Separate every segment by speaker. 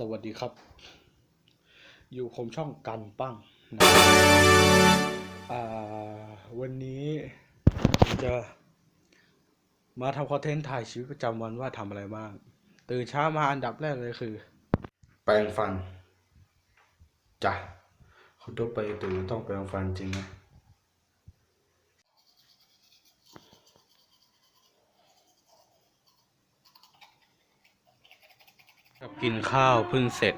Speaker 1: สวัสดีครับ อยู่ผมช่องกันปั้งนะวันนี้ผมจะ มาทำคอนเทนต์ถ่ายชีวิตประจำวันว่าทำอะไรบ้าง ตื่นเช้ามาอันดับแรกเลยคือ แปรงฟัน จ้ะคุณต้องไปตื่นต้องแปรงฟันจริงนะ กับกินข้าวเพิ่งเสร็จ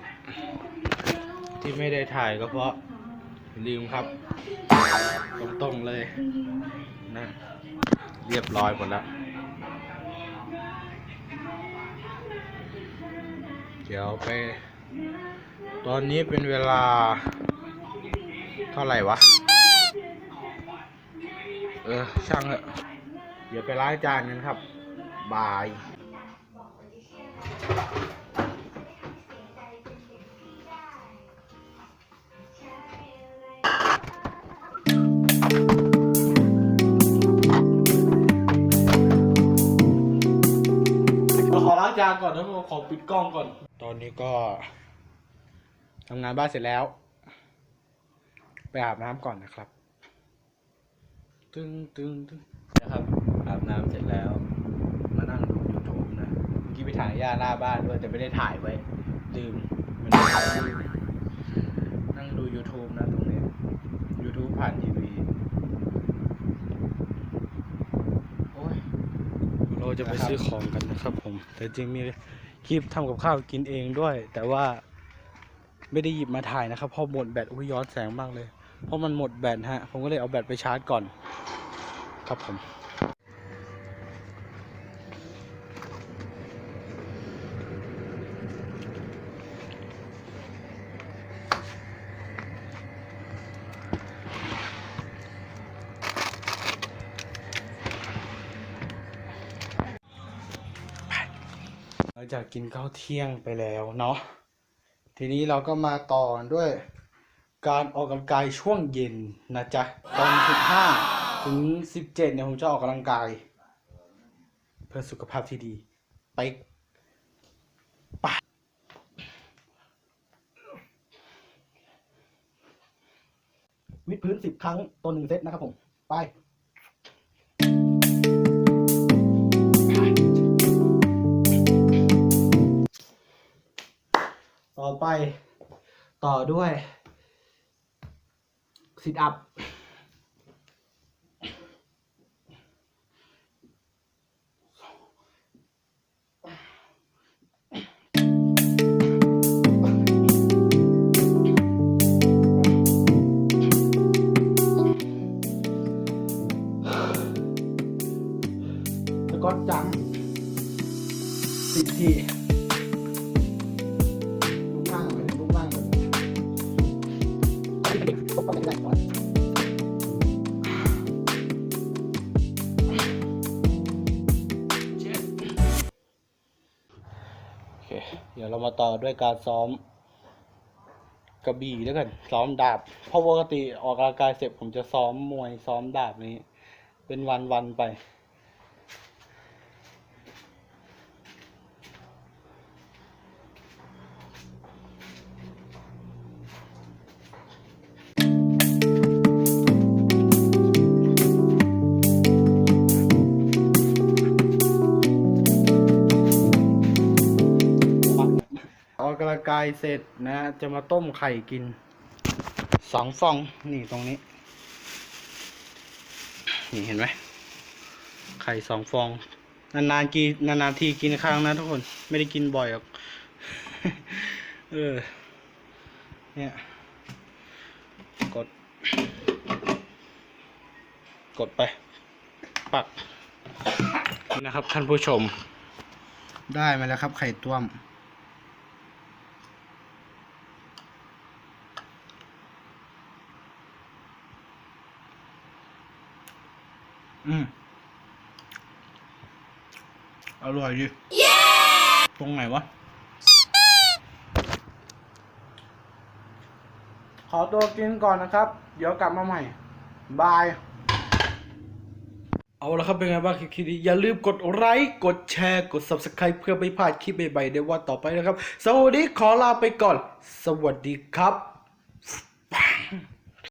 Speaker 1: ที่ไม่ได้ถ่ายก็เพราะลืมครับ ตรงๆเลยนะเรียบร้อยหมดแล้ว เดี๋ยวไป ตอนนี้เป็นเวลา เท่าไหร่วะ เออ ช่างเถอะเดี๋ยวไปล้างจานกันครับ บายาก่อนนะผมขอปิดกล้องก่อน ตอนนี้ก็ทำงานบ้านเสร็จแล้ว ไปอาบน้ำก่อนนะครับ ตึงตึงตึงนะครับอาบน้ำเสร็จแล้ว มานั่งดูยูทูบนะ เมื่อกี้ไปถ่ายย่าหน้าบ้านด้วยแต่ไม่ได้ถ่ายไว้ลืมมันนั่งดู YouTube นะตรงนี้ YouTube ผ่านทีวี โอ้ย เรา จะไปซื้อของกันนะครับผม แต่จริงมีคลิปทำกับข้าวกินเองด้วย แต่ว่าไม่ได้หยิบมาถ่ายนะครับเพราะหมดแบตอุ้ยย้อนแสงมากเลย เพราะมันหมดแบตฮะ ผมก็เลยเอาแบตไปชาร์จก่อน ครับผม จากกินข้าวเที่ยงไปแล้วเนาะทีนี้เราก็มาต่อด้วยการออกกำลังกายช่วงเย็นนะจ๊ะตอน15ถึง17เนี่ยผมจะออกกำลังกาย เพื่อสุขภาพที่ดี ไปไปวิดพื้น10ครั้งต่อหนึ่งเซตนะครับผม ไป ต่อไปต่อด้วยซิทอัพแล้วก็จังสิบที ดี๋ยวเรามาต่อด้วยการซ้อมกระบี่แล้วกันซ้อมดาบเพราะปกติออกกำลังกายเสร็จผมจะซ้อมมวยซ้อมดาบนี้ เป็นวันๆไป อกกำลังกายเสร็จนะ จะมาต้มไข่กินสองฟองนี่ตรงนี้ นี่เห็นไหมไข่สองฟอง นานๆกินนานๆทีกินครั้งนะทุกคนไม่ได้กินบ่อยหรอกเออเนี่ยกด กดไป ปักนี่นะครับท่านผู้ชม ได้มาแล้วครับไข่ต้วม อืมอร่อยดิตรงไหนวะ ขอตัวกินก่อนนะครับ เดี๋ยวกลับมาใหม่ บาย เอาละครับเป็นไงบ้างคลิปนี้อย่าลืมกดไลค์กดแชร์กด subscribe เพื่อไม่พลาดคลิปใหม่ๆในวันต่อไปนะครับ สวัสดีขอลาไปก่อน สวัสดีครับ